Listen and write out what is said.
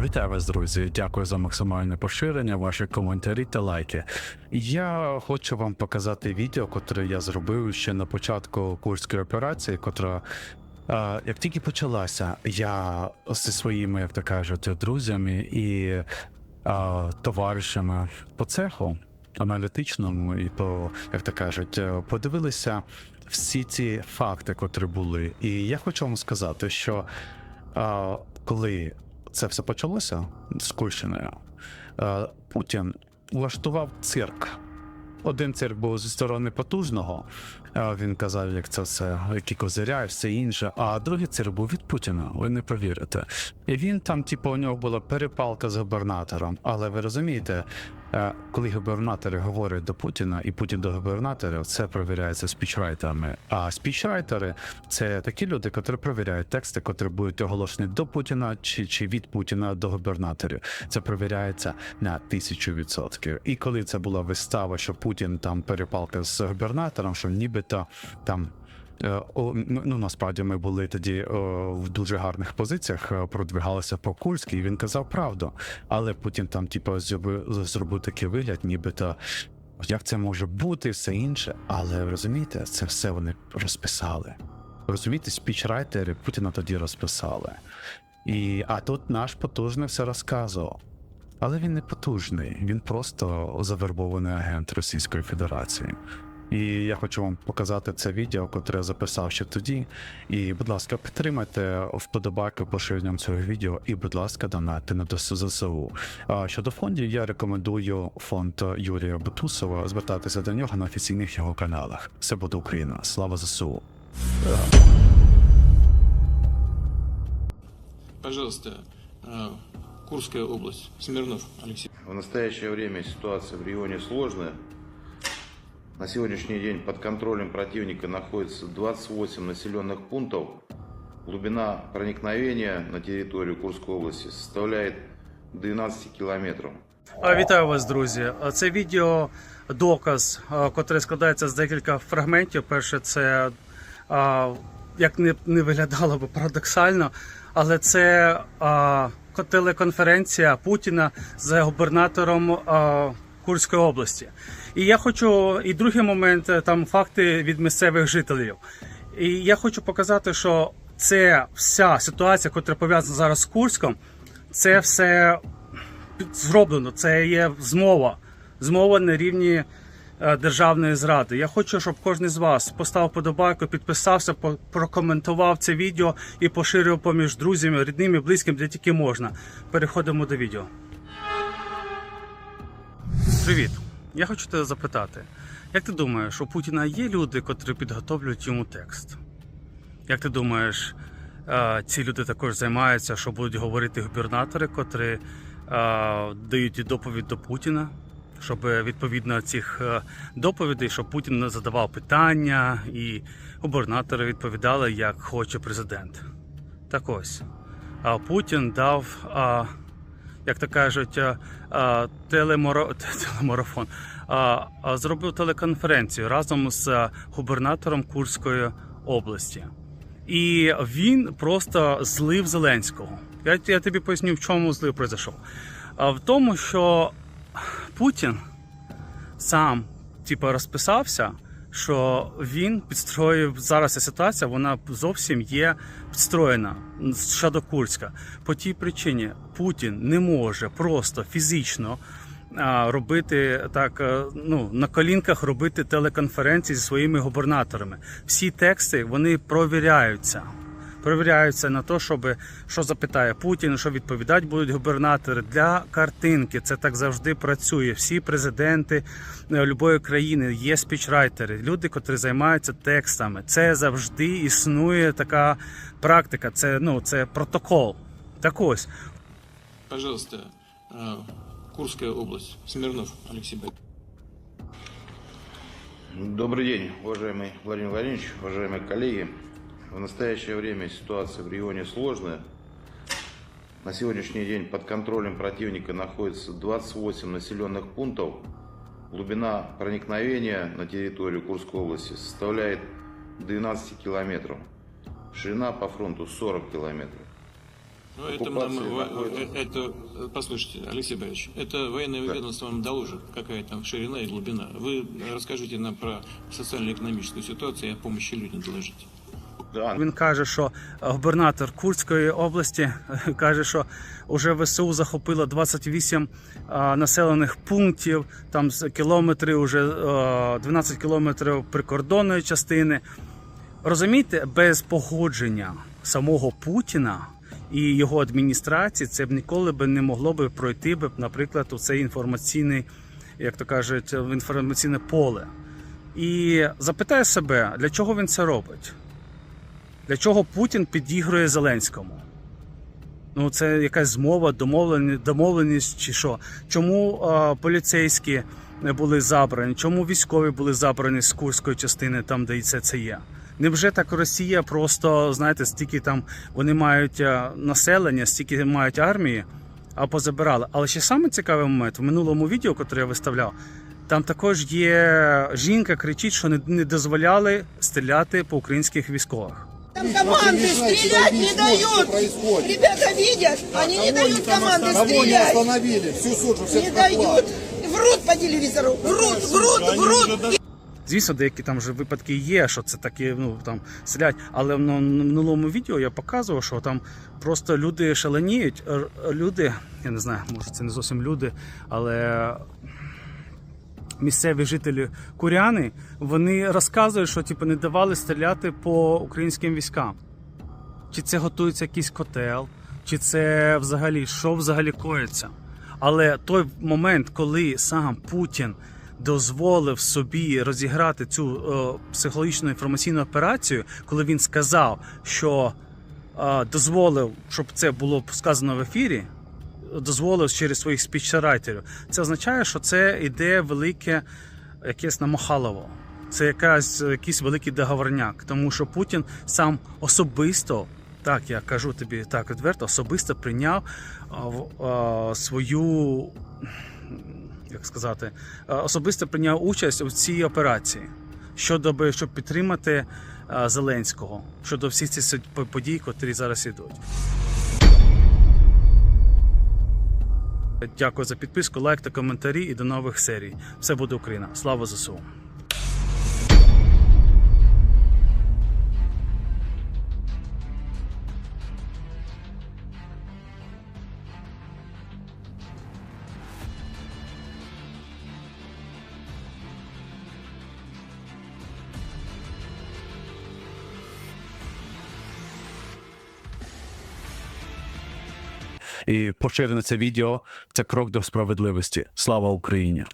Вітаю вас, друзі. Дякую за максимальне поширення, ваші коментарі та лайки. Я хочу вам показати відео, котре я зробив ще на початку курської операції, котра. Як тільки почалася, я зі своїми, як то кажуть, друзями і товаришами по цеху аналітичному і по, як то кажуть, подивилися всі ці факти, котрі були. І я хочу вам сказати, що коли це все почалося з Курщиною, Путін влаштував цирк. Один цирк був зі сторони потужного. Він казав, як це все, які козиря і все інше. А другий цирк був від Путіна, ви не повірите. І він там, типу, у нього була перепалка з губернатором. Але ви розумієте, е, коли губернатори говорять до Путіна і Путін до губернаторів, це перевіряється спічрайтерами. А спічрайтери це такі люди, які перевіряють тексти, які будуть оголошені до Путіна чи, чи від Путіна до губернаторів. Це перевіряється на тисячу відсотків. І коли це була вистава, що Путін там перепалка з губернатором, що нібито там. Е, ну, ну насправді ми були тоді в дуже гарних позиціях, е, продвигалися по Курській, і він казав правду. Але Путін там, типу, зробив, такий вигляд, нібито як це може бути, все інше. Але розумієте, це все вони розписали. Розумієте, спічрайтери Путіна тоді розписали. І, а тут наш потужний все розказував. Але він не потужний, він просто завербований агент Російської Федерації. І я хочу вам показати це відео, котре я записав ще тоді. І, будь ласка, підтримайте вподобайки поширенням цього відео, і, будь ласка, донати на ЗСУ. А щодо фондів, я рекомендую фонд Юрія Бутусова звертатися до нього на офіційних його каналах. Все буде Україна. Слава ЗСУ. Пожалуйста, Курская область. Смирнов Алексей. В настоящее время ситуация в регионе сложная. На сегодняшний день под контролем противника находится 28 населенных пунктов. Глубина проникновения на территорию Курской области составляет 12 километров. А, Вітаю вас, друзі. Це відео доказ, котре складається з декілька фрагментів. Перше, це як не, виглядало би парадоксально, але це телеконференція Путіна з губернатором Курської області. І я хочу, і другий момент е, там факти від місцевих жителів. І я хочу показати, що це вся ситуація, яка пов'язана зараз з Курськом, це все зроблено. Це є змова. Змова на рівні е, державної зради. Я хочу, щоб кожен з вас поставив подобайку, підписався, прокоментував це відео і поширив поміж друзями, рідними, близьким, де тільки можна. Переходимо до відео. Привіт. Я хочу тебе запитати, як ти думаєш, у Путіна є люди, котрі підготовлюють йому текст? Як ти думаєш, ці люди також займаються, що будуть говорити губернатори, котрі дають доповідь до Путіна, щоб відповідно цих доповідей, щоб Путін не задавав питання і губернатори відповідали, як хоче президент. Так ось. А Путін дав, як то кажуть, а, а, телеморо... телемарафон. Зробив телеконференцію разом з губернатором Курської області. І він просто злив Зеленського. Я, я тобі поясню, в чому злив пройшов. В тому, що Путін сам типу, розписався, що він підстроїв зараз ситуація, вона зовсім є підстроєна щодо Курська. По тій причині Путін не може просто фізично робити так, е, ну на колінках робити телеконференції зі своїми губернаторами. Всі тексти вони провіряються Провіряються на те, щоб що запитає Путін, що відповідати будуть губернатори для картинки. Це так завжди працює. Всі президенти е, любої країни є спічрайтери, люди, котрі займаються текстами. Це завжди існує така практика. Це ну це протокол. Так ось Пожалуйста, э, Курская область. Смирнов Алексей Борисович. Добрый день, уважаемый Владимир Владимирович, уважаемые коллеги. В настоящее время ситуация в регионе сложная. На сегодняшний день под контролем противника находится 28 населенных пунктов. Глубина проникновения на территорию Курской области составляет 12 километров. Ширина по фронту 40 километров. Ну, это, оккупации нам- находится. э, это, э, послушайте, Алексей Борисович, это военное ведомство вам доложит, какая там ширина и глубина. Вы расскажите нам про социально-экономическую ситуацию и о помощи людям доложите. Да, Він каже, що е, губернатор Курської області е, каже, що вже ВСУ захопило 28 е, населених пунктів, там з кілометри, вже е, 12 кілометрів прикордонної частини. Розумієте, без погодження самого Путіна і його адміністрації це б ніколи б не могло би пройти б, наприклад, у цей інформаційний, як то кажуть, інформаційне поле. І запитає себе, для чого він це робить? Для чого Путін підігрує Зеленському? Ну, це якась змова, домовленість, домовленість чи що? Чому е, поліцейські не були забрані? Чому військові були забрані з Курської частини, там, де і це, це є? Невже так Росія просто, знаєте, стільки там вони мають е, населення, стільки мають армії, а позабирали. Але ще саме цікавий момент в минулому відео, яке я виставляв, там також є жінка, кричить, що не дозволяли стріляти по українських військових. Там команды стрелять не дают. Ребята видят, они не дают команды Кого не стрелять. остановили? Всю суть же Не дают. Врут по телевизору. Врут, врут, врут. Звісно, деякі там вже випадки є, що це такі, ну там стрілять. Але в ну, минулому відео я показував, що там просто люди шаленіють. Люди, я не знаю, може це не зовсім люди, але місцеві жителі куряни, вони розказують, що типу, не давали стріляти по українським військам. Чи це готується якийсь котел, чи це взагалі що взагалі коїться. Але той момент, коли сам Путін дозволив собі розіграти цю е, психологічну інформаційну операцію, коли він сказав, що е, дозволив, щоб це було сказано в ефірі, дозволив через своїх спічрайтерів, це означає, що це йде велике якесь намахалово. Це якась, якийсь великий договорняк, тому що Путін сам особисто, так я кажу тобі так відверто, особисто прийняв а, свою, як сказати, особисто прийняв участь у цій операції щодо щоб підтримати Зеленського щодо всіх цих подій, котрі зараз ідуть. Дякую за підписку, лайк та коментарі і до нових серій. Все буде Україна. Слава ЗСУ! І поширене це відео це крок до справедливості. Слава Україні!